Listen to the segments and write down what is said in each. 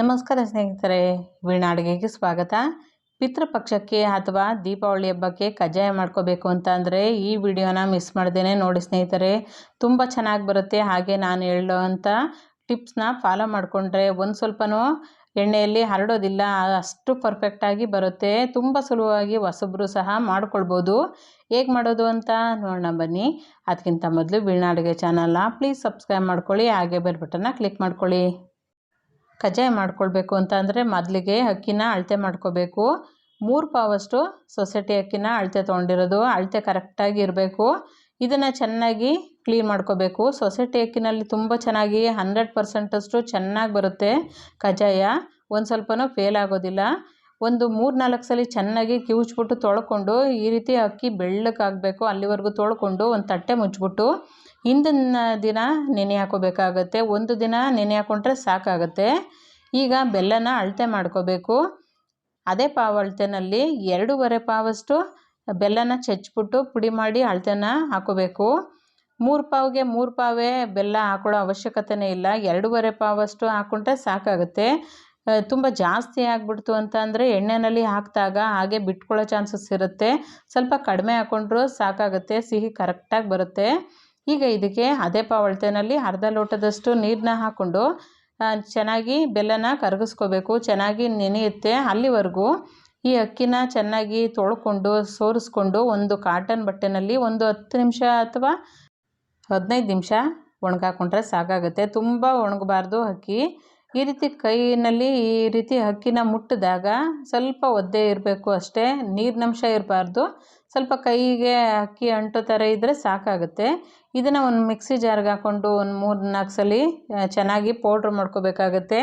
ನಮಸ್ಕಾರ ಸ್ನೇಹಿತರೆ ವೀಣಾ ಅಡುಗೆಗೆ ಸ್ವಾಗತ ಪಿತೃಪಕ್ಷಕ್ಕೆ ಅಥವಾ ದೀಪಾವಳಿ ಹಬ್ಬಕ್ಕೆ ಕಜ್ಜಾಯ ಮಾಡ್ಕೋಬೇಕು ಅಂತ ಅಂದರೆ ಈ ವಿಡಿಯೋನ ಮಿಸ್ ಮಾಡ್ದೇನೆ ನೋಡಿ ಸ್ನೇಹಿತರೆ, ತುಂಬ ಚೆನ್ನಾಗಿ ಬರುತ್ತೆ. ಹಾಗೆ ನಾನು ಹೇಳೋವಂಥ ಟಿಪ್ಸ್ನ ಫಾಲೋ ಮಾಡಿಕೊಂಡ್ರೆ ಒಂದು ಸ್ವಲ್ಪನೂ ಎಣ್ಣೆಯಲ್ಲಿ ಹರಡೋದಿಲ್ಲ, ಅಷ್ಟು ಪರ್ಫೆಕ್ಟಾಗಿ ಬರುತ್ತೆ. ತುಂಬ ಸುಲಭವಾಗಿ ಹೊಸಬ್ರು ಸಹ ಮಾಡ್ಕೊಳ್ಬೋದು. ಹೇಗೆ ಮಾಡೋದು ಅಂತ ನೋಡೋಣ ಬನ್ನಿ. ಅದಕ್ಕಿಂತ ಮೊದಲು ವೀಣಾ ಅಡುಗೆ ಚಾನಲ್ನ ಪ್ಲೀಸ್ ಸಬ್ಸ್ಕ್ರೈಬ್ ಮಾಡ್ಕೊಳ್ಳಿ, ಹಾಗೆ ಬೆಲ್ ಬಟನ್ನ ಕ್ಲಿಕ್ ಮಾಡ್ಕೊಳ್ಳಿ. ಕಜ್ಜಾಯ ಮಾಡ್ಕೊಳ್ಬೇಕು ಅಂತ ಅಂದರೆ ಮೊದಲಿಗೆ ಅಕ್ಕಿನ ಅಳತೆ ಮಾಡ್ಕೋಬೇಕು. ಮೂರು ಪಾವಷ್ಟು ಸೊಸೈಟಿ ಅಕ್ಕಿನ ಅಳತೆ ತೊಗೊಂಡಿರೋದು. ಅಳತೆ ಕರೆಕ್ಟಾಗಿ ಇರಬೇಕು. ಇದನ್ನು ಚೆನ್ನಾಗಿ ಕ್ಲೀನ್ ಮಾಡ್ಕೋಬೇಕು. ಸೊಸೈಟಿ ಅಕ್ಕಿನಲ್ಲಿ ತುಂಬ ಚೆನ್ನಾಗಿ ಹಂಡ್ರೆಡ್ ಪರ್ಸೆಂಟಷ್ಟು ಚೆನ್ನಾಗಿ ಬರುತ್ತೆ ಕಜ್ಜಾಯ. ಒಂದು ಸ್ವಲ್ಪನೂ ಫೇಲ್ ಆಗೋದಿಲ್ಲ. ಒಂದು ಮೂರು ನಾಲ್ಕು ಸಲ ಚೆನ್ನಾಗಿ ಕಿವುಚ್ಬಿಟ್ಟು ತೊಳ್ಕೊಂಡು ಈ ರೀತಿ ಅಕ್ಕಿ ಬೆಳ್ಳಕ್ಕಾಗಬೇಕು ಅಲ್ಲಿವರೆಗೂ ತೊಳ್ಕೊಂಡು ಒಂದು ತಟ್ಟೆ ಮುಚ್ಚಿಬಿಟ್ಟು ಹಿಂದಿನ ದಿನ ನೆನೆ ಹಾಕೋಬೇಕಾಗತ್ತೆ, ಒಂದು ದಿನ ನೆನೆ ಹಾಕೊಂಡ್ರೆ ಸಾಕಾಗುತ್ತೆ. ಈಗ ಬೆಲ್ಲನ ಅಳತೆ ಮಾಡ್ಕೋಬೇಕು. ಅದೇ ಪಾವು ಅಳತೆನಲ್ಲಿ ಎರಡೂವರೆ ಪಾವಷ್ಟು ಬೆಲ್ಲನ ಚಚ್ಬಿಟ್ಟು ಪುಡಿ ಮಾಡಿ ಅಳತೆನ ಹಾಕೋಬೇಕು. ಮೂರು ಪಾವಿಗೆ ಮೂರು ಪಾವೇ ಬೆಲ್ಲ ಹಾಕೊಳ್ಳೋ ಅವಶ್ಯಕತೆನೇ ಇಲ್ಲ. ಎರಡೂವರೆ ಪಾವಷ್ಟು ಹಾಕೊಂಡ್ರೆ ಸಾಕಾಗುತ್ತೆ. ತುಂಬ ಜಾಸ್ತಿ ಆಗಿಬಿಡ್ತು ಅಂತ ಅಂದರೆ ಎಣ್ಣೆನಲ್ಲಿ ಹಾಕಿದಾಗ ಹಾಗೆ ಬಿಟ್ಕೊಳ್ಳೋ ಚಾನ್ಸಸ್ ಇರುತ್ತೆ. ಸ್ವಲ್ಪ ಕಡಿಮೆ ಹಾಕ್ಕೊಂಡ್ರೂ ಸಾಕಾಗುತ್ತೆ, ಸಿಹಿ ಕರೆಕ್ಟಾಗಿ ಬರುತ್ತೆ. ಈಗ ಇದಕ್ಕೆ ಅದೇ ಪಾವಳ್ತೆನಲ್ಲಿ ಅರ್ಧ ಲೋಟದಷ್ಟು ನೀರನ್ನ ಹಾಕ್ಕೊಂಡು ಚೆನ್ನಾಗಿ ಬೆಲ್ಲನ ಕರಗಿಸ್ಕೋಬೇಕು. ಚೆನ್ನಾಗಿ ನೆನೆಯುತ್ತೆ. ಅಲ್ಲಿವರೆಗೂ ಈ ಅಕ್ಕಿನ ಚೆನ್ನಾಗಿ ತೊಳ್ಕೊಂಡು, ಸೋರಿಸ್ಕೊಂಡು ಒಂದು ಕಾಟನ್ ಬಟ್ಟೆನಲ್ಲಿ ಒಂದು ಹತ್ತು ನಿಮಿಷ ಅಥವಾ ಹದಿನೈದು ನಿಮಿಷ ಒಣಗಾಕೊಂಡ್ರೆ ಸಾಕಾಗುತ್ತೆ. ತುಂಬ ಒಣಗಬಾರ್ದು ಅಕ್ಕಿ. ಈ ರೀತಿ ಕೈಯಲ್ಲಿ ಈ ರೀತಿ ಅಕ್ಕಿನ ಮುಟ್ಟಿದಾಗ ಸ್ವಲ್ಪ ಒದ್ದೆ ಇರಬೇಕು ಅಷ್ಟೇ, ನೀರಿನಂಶ ಇರಬಾರ್ದು. ಸ್ವಲ್ಪ ಕೈಗೆ ಅಕ್ಕಿ ಅಂಟೋ ಥರ ಇದ್ದರೆ ಸಾಕಾಗುತ್ತೆ. ಇದನ್ನು ಒಂದು ಮಿಕ್ಸಿ ಜಾರ್ಗೆ ಹಾಕ್ಕೊಂಡು ಒಂದು ಮೂರು ನಾಲ್ಕು ಸಲ ಚೆನ್ನಾಗಿ ಪೌಡ್ರ್ ಮಾಡ್ಕೋಬೇಕಾಗತ್ತೆ.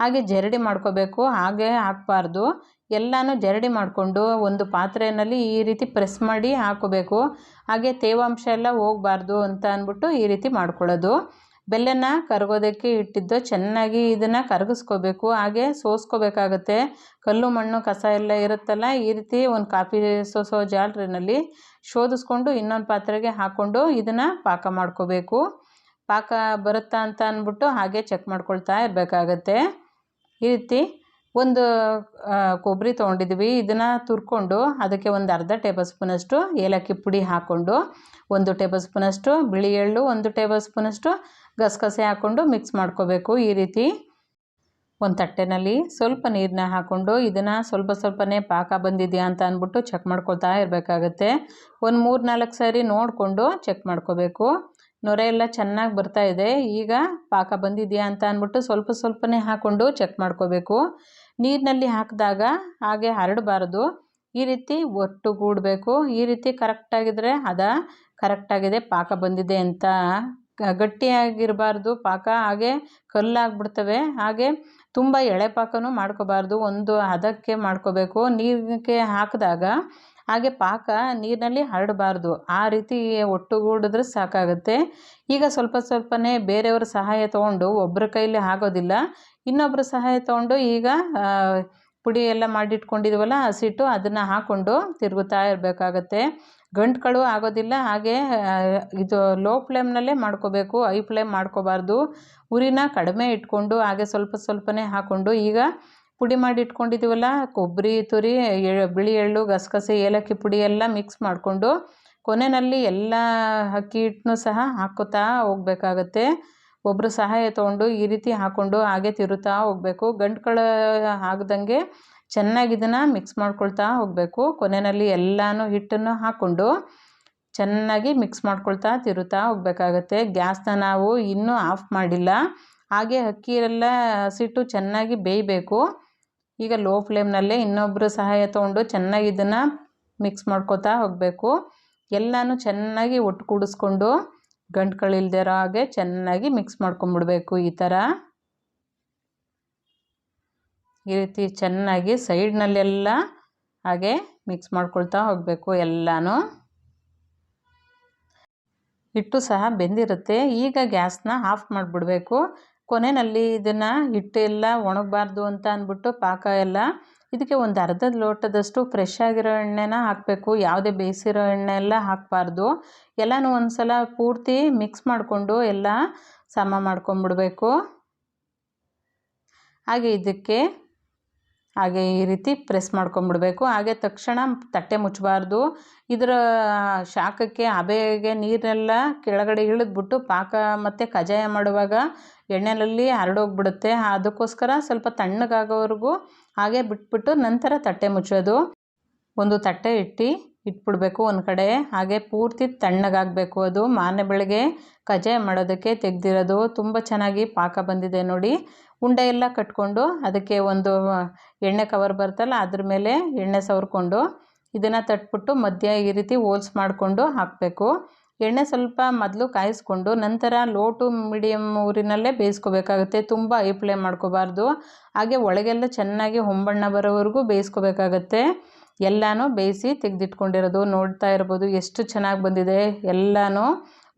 ಹಾಗೆ ಜರಡಿ ಮಾಡ್ಕೋಬೇಕು, ಹಾಗೆ ಹಾಕಬಾರ್ದು. ಎಲ್ಲನೂ ಜರಡಿ ಮಾಡಿಕೊಂಡು ಒಂದು ಪಾತ್ರೆಯಲ್ಲಿ ಈ ರೀತಿ ಪ್ರೆಸ್ ಮಾಡಿ ಹಾಕೋಬೇಕು ಹಾಗೆ ತೇವಾಂಶ ಎಲ್ಲ ಹೋಗಬಾರ್ದು ಅಂತ ಅಂದ್ಬಿಟ್ಟು ಈ ರೀತಿ ಮಾಡ್ಕೊಳ್ಳೋದು. ಬೆಲ್ಲನ ಕರಗೋದಕ್ಕೆ ಇಟ್ಟಿದ್ದು ಚೆನ್ನಾಗಿ ಇದನ್ನು ಕರಗಿಸ್ಕೋಬೇಕು. ಹಾಗೆ ಸೋಸ್ಕೋಬೇಕಾಗತ್ತೆ. ಕಲ್ಲು, ಮಣ್ಣು, ಕಸ ಎಲ್ಲ ಇರುತ್ತಲ್ಲ, ಈ ರೀತಿ ಒಂದು ಕಾಫಿ ಸೋಸೋ ಜಾಲ್ರಿನಲ್ಲಿ ಶೋಧಿಸ್ಕೊಂಡು ಇನ್ನೊಂದು ಪಾತ್ರೆಗೆ ಹಾಕ್ಕೊಂಡು ಇದನ್ನು ಪಾಕ ಮಾಡ್ಕೋಬೇಕು. ಪಾಕ ಬರುತ್ತಾ ಅಂತ ಅಂದ್ಬಿಟ್ಟು ಹಾಗೆ ಚೆಕ್ ಮಾಡ್ಕೊಳ್ತಾ ಇರಬೇಕಾಗತ್ತೆ. ಈ ರೀತಿ ಒಂದು ಕೊಬ್ಬರಿ ತೊಗೊಂಡಿದ್ವಿ. ಇದನ್ನು ತುರ್ಕೊಂಡು ಅದಕ್ಕೆ ಒಂದು ಅರ್ಧ ಟೇಬಲ್ ಸ್ಪೂನಷ್ಟು ಏಲಕ್ಕಿ ಪುಡಿ ಹಾಕ್ಕೊಂಡು ಒಂದು ಟೇಬಲ್ ಸ್ಪೂನಷ್ಟು ಬಿಳಿ ಎಳ್ಳು ಒಂದು ಟೇಬಲ್ ಸ್ಪೂನಷ್ಟು ಗಸಗಸೆ ಹಾಕ್ಕೊಂಡು ಮಿಕ್ಸ್ ಮಾಡ್ಕೋಬೇಕು ಈ ರೀತಿ. ಒಂದು ತಟ್ಟೆನಲ್ಲಿ ಸ್ವಲ್ಪ ನೀರನ್ನ ಹಾಕ್ಕೊಂಡು ಇದನ್ನು ಸ್ವಲ್ಪ ಸ್ವಲ್ಪನೇ ಪಾಕ ಬಂದಿದೆಯಾ ಅಂತ ಅಂದ್ಬಿಟ್ಟು ಚೆಕ್ ಮಾಡ್ಕೊಳ್ತಾ ಇರಬೇಕಾಗತ್ತೆ. ಒಂದು ಮೂರು ನಾಲ್ಕು ಸಾರಿ ನೋಡಿಕೊಂಡು ಚೆಕ್ ಮಾಡ್ಕೋಬೇಕು. ನೊರೆ ಎಲ್ಲ ಚೆನ್ನಾಗಿ ಬರ್ತಾ ಇದೆ. ಈಗ ಪಾಕ ಬಂದಿದೆಯಾ ಅಂತ ಅಂದ್ಬಿಟ್ಟು ಸ್ವಲ್ಪ ಸ್ವಲ್ಪನೇ ಹಾಕ್ಕೊಂಡು ಚೆಕ್ ಮಾಡ್ಕೋಬೇಕು. ನೀರಿನಲ್ಲಿ ಹಾಕಿದಾಗ ಹಾಗೆ ಹರಡಬಾರ್ದು. ಈ ರೀತಿ ಒಟ್ಟುಗೂಡಬೇಕು. ಈ ರೀತಿ ಕರೆಕ್ಟಾಗಿದ್ದರೆ ಅದ ಕರೆಕ್ಟಾಗಿದೆ ಪಾಕ ಬಂದಿದೆ ಅಂತ ಗಟ್ಟಿಯಾಗಿರಬಾರ್ದು. ಪಾಕ ಹಾಗೆ ಕಲ್ಲಾಗ್ಬಿಡ್ತವೆ. ಹಾಗೆ ತುಂಬ ಎಳೆ ಪಾಕನೂ ಮಾಡ್ಕೋಬಾರ್ದು. ಒಂದು ಹದಕ್ಕೆ ಮಾಡ್ಕೋಬೇಕು. ನೀರಿಗೆ ಹಾಕಿದಾಗ ಹಾಗೆ ಪಾಕ ನೀರಿನಲ್ಲಿ ಹರಡಬಾರ್ದು. ಆ ರೀತಿ ಒಟ್ಟುಗೂಡಿದ್ರೆ ಸಾಕಾಗುತ್ತೆ. ಈಗ ಸ್ವಲ್ಪ ಸ್ವಲ್ಪನೇ ಬೇರೆಯವ್ರ ಸಹಾಯ ತೊಗೊಂಡು ಒಬ್ಬರ ಕೈಲಿ ಆಗೋದಿಲ್ಲ. ಇನ್ನೊಬ್ಬರ ಸಹಾಯ ತೊಗೊಂಡು ಈಗ ಪುಡಿ ಎಲ್ಲ ಮಾಡಿಟ್ಕೊಂಡಿದ್ವಲ್ಲ ಹಸಿಟ್ಟು ಅದನ್ನು ಹಾಕ್ಕೊಂಡು ತಿರುಗುತ್ತಾ ಇರಬೇಕಾಗತ್ತೆ. ಗಂಟುಗಳು ಆಗೋದಿಲ್ಲ, ಹಾಗೆ ಇದು ಲೋ ಫ್ಲೇಮ್ನಲ್ಲೇ ಮಾಡ್ಕೋಬೇಕು ಹೈ ಫ್ಲೇಮ್ ಮಾಡ್ಕೋಬಾರ್ದು. ಉರಿನ ಕಡಿಮೆ ಇಟ್ಕೊಂಡು, ಹಾಗೆ ಸ್ವಲ್ಪ ಸ್ವಲ್ಪನೇ ಹಾಕ್ಕೊಂಡು ಈಗ ಪುಡಿ ಮಾಡಿ ಇಟ್ಕೊಂಡಿದ್ದೀವಲ್ಲ ಕೊಬ್ಬರಿ, ತುರಿ ಬಿಳಿ ಎಳ್ಳು, ಗಸಗಸೆ, ಏಲಕ್ಕಿ ಪುಡಿ ಎಲ್ಲ ಮಿಕ್ಸ್ ಮಾಡಿಕೊಂಡು ಕೊನೆಯಲ್ಲಿ ಎಲ್ಲ ಅಕ್ಕಿ ಹಿಟ್ಟನ್ನು ಸಹ ಹಾಕೋತಾ ಹೋಗ್ಬೇಕಾಗತ್ತೆ. ಒಬ್ಬರು ಸಹಾಯ ತೊಗೊಂಡು ಈ ರೀತಿ ಹಾಕ್ಕೊಂಡು ಹಾಗೆ ತಿರುತ್ತಾ ಹೋಗಬೇಕು. ಗಂಟುಗಳ ಆಗದಂಗೆ ಚೆನ್ನಾಗಿ ಇದನ್ನು ಮಿಕ್ಸ್ ಮಾಡ್ಕೊಳ್ತಾ ಹೋಗಬೇಕು. ಕೊನೆಯಲ್ಲಿ ಎಲ್ಲನೂ ಹಿಟ್ಟನ್ನು ಹಾಕ್ಕೊಂಡು ಚೆನ್ನಾಗಿ ಮಿಕ್ಸ್ ಮಾಡ್ಕೊಳ್ತಾ ತಿರುತ್ತಾ ಹೋಗಬೇಕಾಗತ್ತೆ. ಗ್ಯಾಸ್ನ ನಾವು ಇನ್ನೂ ಆಫ್ ಮಾಡಿಲ್ಲ. ಹಾಗೆ ಅಕ್ಕಿಯೆಲ್ಲ ಹಸಿಟ್ಟು ಚೆನ್ನಾಗಿ ಬೇಯಬೇಕು. ಈಗ ಲೋ ಫ್ಲೇಮ್ನಲ್ಲೇ ಇನ್ನೊಬ್ಬರು ಸಹಾಯ ತೊಗೊಂಡು ಚೆನ್ನಾಗಿ ಇದನ್ನು ಮಿಕ್ಸ್ ಮಾಡ್ಕೊತಾ ಹೋಗಬೇಕು. ಎಲ್ಲನೂ ಚೆನ್ನಾಗಿ ಒಟ್ಟು ಕೂಡಿಸ್ಕೊಂಡು ಗಂಟುಗಳಿಲ್ದಿರೋ ಹಾಗೆ ಚೆನ್ನಾಗಿ ಮಿಕ್ಸ್ ಮಾಡ್ಕೊಂಬಿಡ್ಬೇಕು ಈ ಥರ. ಈ ರೀತಿ ಚೆನ್ನಾಗಿ ಸೈಡ್ನಲ್ಲೆಲ್ಲ ಹಾಗೆ ಮಿಕ್ಸ್ ಮಾಡ್ಕೊಳ್ತಾ ಹೋಗಬೇಕು ಎಲ್ಲನೂ. ಹಿಟ್ಟು ಸಹ ಬೆಂದಿರುತ್ತೆ. ಈಗ ಗ್ಯಾಸ್ನ ಆಫ್ ಮಾಡಿಬಿಡ್ಬೇಕು. ಕೊನೆಯಲ್ಲಿ ಇದನ್ನು ಹಿಟ್ಟೆಲ್ಲ ಒಣಗಬಾರ್ದು ಅಂತ ಅಂದ್ಬಿಟ್ಟು ಪಾಕ ಎಲ್ಲ ಇದಕ್ಕೆ ಒಂದು ಅರ್ಧ ಲೋಟದಷ್ಟು ಫ್ರೆಶ್ ಆಗಿರೋ ಎಣ್ಣೆನ ಹಾಕಬೇಕು. ಯಾವುದೇ ಬೇಯಿಸಿರೋ ಎಣ್ಣೆ ಎಲ್ಲ ಹಾಕಬಾರ್ದು. ಎಲ್ಲನೂ ಒಂದು ಸಲ ಪೂರ್ತಿ ಮಿಕ್ಸ್ ಮಾಡಿಕೊಂಡು ಎಲ್ಲ ಸಮ ಮಾಡ್ಕೊಂಬಿಡಬೇಕು. ಹಾಗೆ ಇದಕ್ಕೆ ಹಾಗೆ ಈ ರೀತಿ ಪ್ರೆಸ್ ಮಾಡ್ಕೊಂಬಿಡಬೇಕು. ಹಾಗೆ ತಕ್ಷಣ ತಟ್ಟೆ ಮುಚ್ಚಬಾರ್ದು. ಇದರ ಶಾಖಕ್ಕೆ ಹಬೆಗೆ ನೀರನ್ನೆಲ್ಲ ಕೆಳಗಡೆ ಇಳಿದ್ಬಿಟ್ಟು ಪಾಕ ಮತ್ತು ಕಜಾಯ ಮಾಡುವಾಗ ಎಣ್ಣೆಯಲ್ಲಿ ಹರಡೋಗ್ಬಿಡುತ್ತೆ. ಅದಕ್ಕೋಸ್ಕರ ಸ್ವಲ್ಪ ತಣ್ಣಗಾಗೋವರೆಗೂ ಹಾಗೆ ಬಿಟ್ಬಿಟ್ಟು ನಂತರ ತಟ್ಟೆ ಮುಚ್ಚೋದು. ಒಂದು ತಟ್ಟೆ ಇಟ್ಟು ಇಟ್ಬಿಡ್ಬೇಕು ಒಂದು ಕಡೆ. ಹಾಗೆ ಪೂರ್ತಿ ತಣ್ಣಗಾಗಬೇಕು ಅದು. ಮಾರನೆ ಬೆಳಗ್ಗೆ ಕಜ್ಜಾಯ ಮಾಡೋದಕ್ಕೆ ತೆಗೆದಿರೋದು. ತುಂಬ ಚೆನ್ನಾಗಿ ಪಾಕ ಬಂದಿದೆ ನೋಡಿ. ಉಂಡೆ ಎಲ್ಲ ಕಟ್ಕೊಂಡು ಅದಕ್ಕೆ ಒಂದು ಎಣ್ಣೆ ಕವರ್ ಬರ್ತಲ್ಲ ಅದ್ರ ಮೇಲೆ ಎಣ್ಣೆ ಸವರ್ಕೊಂಡು ಇದನ್ನು ತಟ್ಬಿಟ್ಟು ಮಧ್ಯ ಈ ರೀತಿ ಹೋಲ್ಸ್ ಮಾಡಿಕೊಂಡು ಹಾಕಬೇಕು. ಎಣ್ಣೆ ಸ್ವಲ್ಪ ಮೊದಲು ಕಾಯಿಸ್ಕೊಂಡು ನಂತರ ಲೋ ಟು ಮೀಡಿಯಮ್ ಊರಿನಲ್ಲೇ ಬೇಯಿಸ್ಕೋಬೇಕಾಗುತ್ತೆ. ತುಂಬ ಐ ಫ್ಲೇಮ್ ಮಾಡ್ಕೋಬಾರ್ದು. ಹಾಗೆ ಒಳಗೆಲ್ಲ ಚೆನ್ನಾಗಿ ಹೊಂಬಣ್ಣ ಬರೋವರೆಗೂ ಬೇಯಿಸ್ಕೋಬೇಕಾಗತ್ತೆ. ಎಲ್ಲನೂ ಬೇಯಿಸಿ ತೆಗೆದಿಟ್ಕೊಂಡಿರೋದು ನೋಡ್ತಾ ಇರ್ಬೋದು. ಎಷ್ಟು ಚೆನ್ನಾಗಿ ಬಂದಿದೆ. ಎಲ್ಲನೂ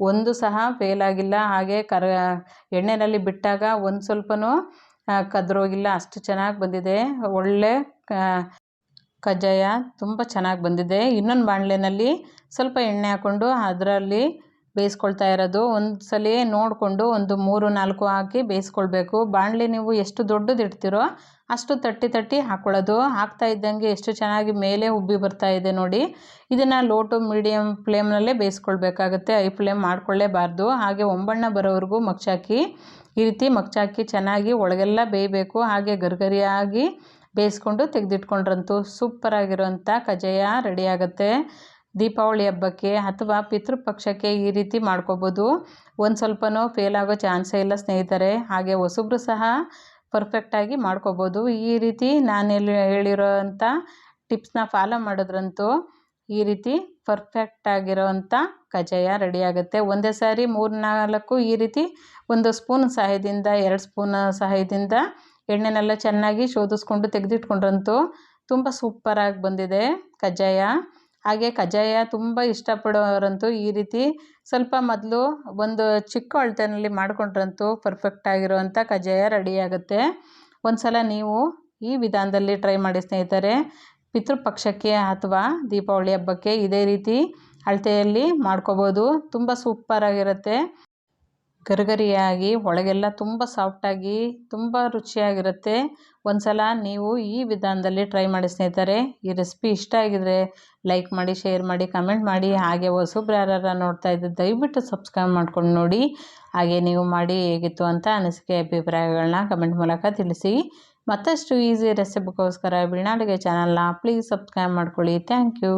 ಒಂದು ಸಹ ಫೇಲ್ ಆಗಿಲ್ಲ. ಹಾಗೆ ಕರ ಎಣ್ಣೆಯಲ್ಲಿ ಬಿಟ್ಟಾಗ ಒಂದು ಸ್ವಲ್ಪನೂ ಕದ್ರೋಗಿಲ್ಲ. ಅಷ್ಟು ಚೆನ್ನಾಗಿ ಬಂದಿದೆ. ಒಳ್ಳೆ ಕಜ್ಜಾಯ ತುಂಬ ಚೆನ್ನಾಗಿ ಬಂದಿದೆ. ಇನ್ನೊಂದು ಬಾಣಲೆನಲ್ಲಿ ಸ್ವಲ್ಪ ಎಣ್ಣೆ ಹಾಕ್ಕೊಂಡು ಅದರಲ್ಲಿ ಬೇಯಿಸ್ಕೊಳ್ತಾ ಇರೋದು. ಒಂದು ಸಲ ನೋಡಿಕೊಂಡು ಒಂದು ಮೂರು, ನಾಲ್ಕು ಹಾಕಿ ಬೇಯಿಸ್ಕೊಳ್ಬೇಕು. ಬಾಣಲೆ ನೀವು ಎಷ್ಟು ದೊಡ್ಡದು ಇಡ್ತೀರೋ ಅಷ್ಟು ತಟ್ಟಿ ತಟ್ಟಿ ಹಾಕ್ಕೊಳ್ಳೋದು ಹಾಕ್ತಾ ಇದ್ದಂಗೆ ಎಷ್ಟು ಚೆನ್ನಾಗಿ ಮೇಲೆ ಉಬ್ಬಿ ಬರ್ತಾ ಇದೆ ನೋಡಿ. ಇದನ್ನು ಲೋ ಟು ಮೀಡಿಯಮ್ ಫ್ಲೇಮ್ನಲ್ಲೇ ಬೇಯಿಸ್ಕೊಳ್ಬೇಕಾಗುತ್ತೆ. ಐ ಫ್ಲೇಮ್ ಮಾಡ್ಕೊಳ್ಳೇಬಾರ್ದು. ಹಾಗೆ ಒಂಬಣ್ಣ ಬರೋವರೆಗೂ ಮಗ್ಚಾಕಿ. ಈ ರೀತಿ ಮಗ್ಚಾಕಿ ಚೆನ್ನಾಗಿ ಒಳಗೆಲ್ಲ ಬೇಯಬೇಕು. ಹಾಗೆ ಗರಿಗರಿಯಾಗಿ ಬೇಯಿಸ್ಕೊಂಡು ತೆಗೆದಿಟ್ಕೊಂಡ್ರಂತೂ ಸೂಪರಾಗಿರುವಂಥ ಕಜ್ಜಾಯ ರೆಡಿ ಆಗುತ್ತೆ. ದೀಪಾವಳಿ ಹಬ್ಬಕ್ಕೆ ಅಥವಾ ಪಿತೃಪಕ್ಷಕ್ಕೆ ಈ ರೀತಿ ಮಾಡ್ಕೋಬೋದು. ಒಂದು ಸ್ವಲ್ಪನೂ ಫೇಲ್ ಆಗೋ ಚಾನ್ಸೇ ಇಲ್ಲ ಸ್ನೇಹಿತರೆ, ಹಾಗೆ ಹೊಸಬ್ರು ಸಹ ಪರ್ಫೆಕ್ಟಾಗಿ ಮಾಡ್ಕೋಬೋದು. ಈ ರೀತಿ ನಾನು ಹೇಳಿ ಹೇಳಿರೋವಂಥ ಟಿಪ್ಸ್ನ ಫಾಲೋ ಮಾಡಿದ್ರಂತೂ ಈ ರೀತಿ ಪರ್ಫೆಕ್ಟಾಗಿರೋವಂಥ ಕಜ್ಜಾಯ ರೆಡಿ ಆಗುತ್ತೆ. ಒಂದೇ ಸಾರಿ ಮೂರು ನಾಲ್ಕು ಈ ರೀತಿ ಒಂದು ಸ್ಪೂನ್ ಸಹಾಯದಿಂದ, ಎರಡು ಸ್ಪೂನ್ ಸಹಾಯದಿಂದ ಎಣ್ಣೆನೆಲ್ಲ ಚೆನ್ನಾಗಿ ಶೋಧಿಸ್ಕೊಂಡು ತೆಗೆದಿಟ್ಕೊಂಡ್ರಂತೂ ತುಂಬ ಸೂಪರಾಗಿ ಬಂದಿದೆ ಕಜ್ಜಾಯ. ಹಾಗೆ ಕಜ್ಜಾಯ ತುಂಬ ಇಷ್ಟಪಡೋರಂತೂ ಈ ರೀತಿ ಸ್ವಲ್ಪ ಮೊದಲು ಒಂದು ಚಿಕ್ಕ ಅಳತೆಯಲ್ಲಿ ಮಾಡಿಕೊಂಡ್ರಂತೂ ಪರ್ಫೆಕ್ಟ್ ಆಗಿರುವಂಥ ಕಜ್ಜಾಯ ರೆಡಿ ಆಗುತ್ತೆ. ಒಂದು ಸಲ ನೀವು ಈ ವಿಧಾನದಲ್ಲಿ ಟ್ರೈ ಮಾಡಿ ಸ್ನೇಹಿತರೆ, ಪಿತೃಪಕ್ಷಕ್ಕೆ ಅಥವಾ ದೀಪಾವಳಿ ಹಬ್ಬಕ್ಕೆ ಇದೇ ರೀತಿ ಅಳತೆಯಲ್ಲಿ ಮಾಡ್ಕೋಬೋದು. ತುಂಬ ಸೂಪರಾಗಿರುತ್ತೆ ಗರಿಗರಿಯಾಗಿ, ಒಳಗೆಲ್ಲ ತುಂಬ ಸಾಫ್ಟಾಗಿ ತುಂಬ ರುಚಿಯಾಗಿರುತ್ತೆ. ಒಂದು ಸಲ ನೀವು ಈ ವಿಧಾನದಲ್ಲಿ ಟ್ರೈ ಮಾಡಿ ಸ್ನೇಹಿತರೆ, ಈ ರೆಸಿಪಿ ಇಷ್ಟ ಆಗಿದ್ರೆ ಲೈಕ್ ಮಾಡಿ ಶೇರ್ ಮಾಡಿ ಕಮೆಂಟ್ ಮಾಡಿ, ಹಾಗೆ ಹೊಸಬ್ರು ಯಾರು ನೋಡ್ತಾ ಇದ್ದರೆ ದಯವಿಟ್ಟು ಸಬ್ಸ್ಕ್ರೈಬ್ ಮಾಡ್ಕೊಂಡು ನೋಡಿ. ಹಾಗೆ ನೀವು ಮಾಡಿ ಹೇಗಿತ್ತು ಅಂತ ಅನಿಸಿಕೆ, ಅಭಿಪ್ರಾಯಗಳನ್ನ ಕಮೆಂಟ್ ಮೂಲಕ ತಿಳಿಸಿ. ಮತ್ತಷ್ಟು ಈಸಿ ರೆಸಿಪಿಗೋಸ್ಕರ ಬಿಳ್ನಾಡಿಗೆ ಚಾನಲ್ನ ಪ್ಲೀಸ್ ಸಬ್ಸ್ಕ್ರೈಬ್ ಮಾಡ್ಕೊಳ್ಳಿ. Thank you